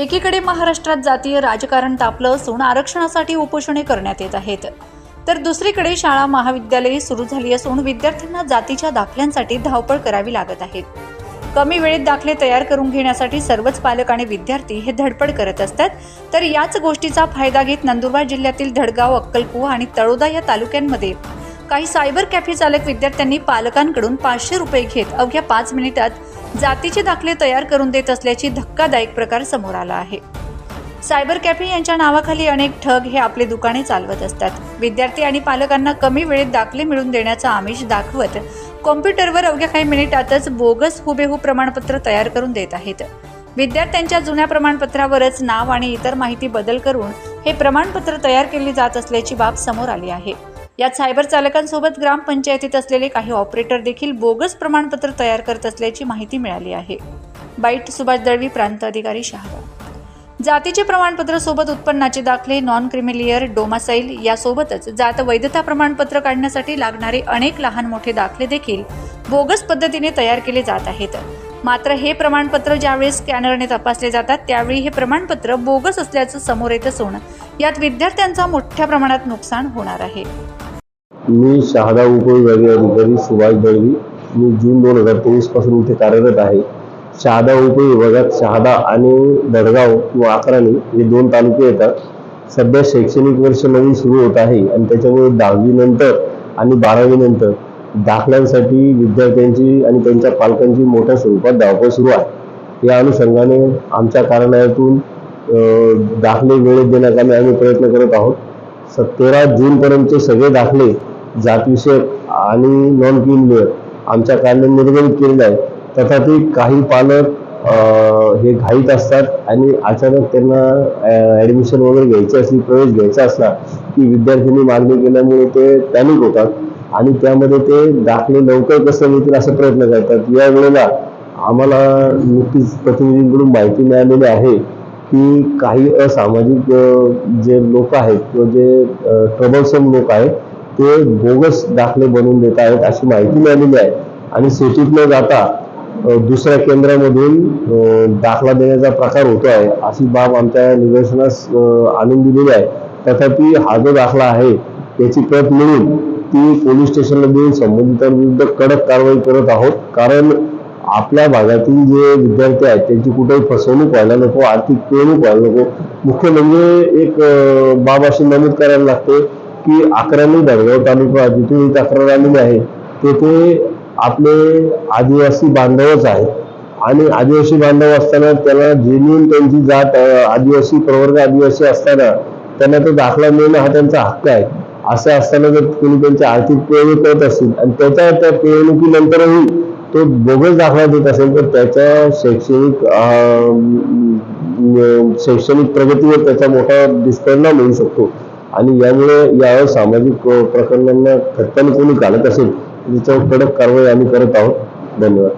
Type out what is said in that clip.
एकीकडे महाराष्ट्रात जातीय राजकारण तापलं असून आरक्षणासाठी उपोषणे करण्यात येत आहेत. तर दुसरीकडे शाळा महाविद्यालये सुरू झाली असून विद्यार्थ्यांना जातीच्या दाखल्यांसाठी धावपळ करावी लागत आहे. कमी वेळेत दाखले तयार करून घेण्यासाठी सर्वच पालक आणि विद्यार्थी हे धडपड करत असतात. तर याच गोष्टीचा फायदा घेत नंदुरबार जिल्ह्यातील धडगाव अक्कलकुवा आणि तळोदा या तालुक्यांमध्ये काही सायबर कॅफे चालक विद्यार्थ्यांनी पालकांकडून पाचशे रुपये घेत अवघ्या पाच मिनिटात जातीचे दाखले तयार करून देत असल्याची धक्कादायक प्रकार समोर आला आहे. सायबर कॅफे यांच्या नावाखाली अनेक ठग हे आपले दुकाने चालवत असतात. विद्यार्थी आणि पालकांना कमी वेळेत दाखले मिळवून देण्याचा आमिष दाखवत कॉम्प्युटरवर अवघ्या काही मिनिटातच बोगस हुबेहू प्रमाणपत्र तयार करून देत आहेत. विद्यार्थ्यांच्या जुन्या प्रमाणपत्रावरच नाव आणि इतर माहिती बदल करून हे प्रमाणपत्र तयार केले जात असल्याची बाब समोर आली आहे. यात सायबर चालकांसोबत ग्रामपंचायतीत असलेले काही ऑपरेटर देखील बोगस प्रमाणपत्र तयार करत असल्याची माहिती मिळाली आहे. बाईट सुभाष दळवी प्रांत अधिकारी शहादा जातीचे प्रमाणपत्र सोबत उत्पन्नाचे दाखले नॉन क्रिमिलियर डोमासाईल यासोबतच जात वैधता प्रमाणपत्र काढण्यासाठी लागणारे अनेक लहान मोठे दाखले देखील बोगस पद्धतीने तयार केले जात आहेत. मात्र हे प्रमाणपत्र ज्यावेळी स्कॅनरने तपासले जातात त्यावेळी हे प्रमाणपत्र बोगस असल्याचं समोर येत असून यात विद्यार्थ्यांचा मोठ्या प्रमाणात नुकसान होणार आहे. मी शहादा उपविभागीय अधिकारी सुभाष दळवी. मी जून दोन हजार तेवीसपासून इथे कार्यरत आहे. शहादा उपविभागात शहादा आणि दडगाव किंवा अकराणी हे दोन तालुके येतात. सध्या शैक्षणिक वर्ष नवीन सुरू होत आहे आणि त्याच्यामुळे दहावी नंतर आणि बारावी नंतर दाखल्यांसाठी विद्यार्थ्यांची आणि त्यांच्या पालकांची मोठ्या स्वरूपात धावपळ सुरू आहे. या अनुषंगाने आमच्या कार्यालयातून दाखले वेळेत देण्याचा आम्ही प्रयत्न करत आहोत. तेरा जूनपर्यंतचे सगळे दाखले जातविषयक आणि नॉन क्रिमिलियर आमच्या कार्यालयाने निर्गमित केलेलं आहे. तथापि काही पालक हे घाईत असतात आणि अचानक त्यांना ॲडमिशन वगैरे घ्यायची असली प्रवेश घ्यायचा असला की विद्यार्थ्यांनी मागणी केल्यामुळे ते पॅनिक होतात आणि त्यामध्ये ते दाखले लवकर कसं मिळतील असा प्रयत्न करतात. या वेळेला आम्हाला नुकतीच प्रतिनिधींकडून माहिती मिळालेली आहे की काही असामाजिक जे लोक आहेत किंवा जे ट्रबलसम लोक आहेत ते बोगस दाखले बनवून देत आहेत अशी माहिती मिळालेली आहे. आणि सिटीत न जाता दुसऱ्या केंद्रामधून दाखला देण्याचा प्रकार होतो आहे अशी बाब आमच्या निदर्शनास आणून दिलेली आहे. तथापि हा जो दाखला आहे त्याची प्रत मिळून ती पोलीस स्टेशनला देऊन संबंधितांविरुद्ध कडक कारवाई करत आहोत. कारण आपल्या भागातील जे विद्यार्थी आहेत त्यांची कुठेही फसवणूक व्हायला नको आर्थिक पिळवणूक व्हायला नको. मुख्य म्हणजे एक बाब अशी नमूद करायला लागते की अकरावी दडगाव तालुका जिथे ही तक्रार आलेली आहे तेथे आपले आदिवासी बांधवच आहेत. आणि आदिवासी बांधव असताना त्याला जेन्युन त्यांची जात आदिवासी प्रवर्ग आदिवासी असताना त्यांना तो दाखला मिळणं हा त्यांचा हक्क आहे. असं असताना जर कोणी त्यांची आर्थिक पिळवणूक करत असेल आणि त्याच्या त्या पिळवणुकीनंतरही तो बोगस दाखला देत असेल तर त्याच्या शैक्षणिक शैक्षणिक प्रगतीवर त्याचा मोठा दुष्परिणाम होऊ शकतो. आणि यामुळे या सामाजिक प्रकरणांना खतपाणी कोणी घालत असेल तर त्याच्यावर कडक कारवाई आम्ही करत आहोत. धन्यवाद.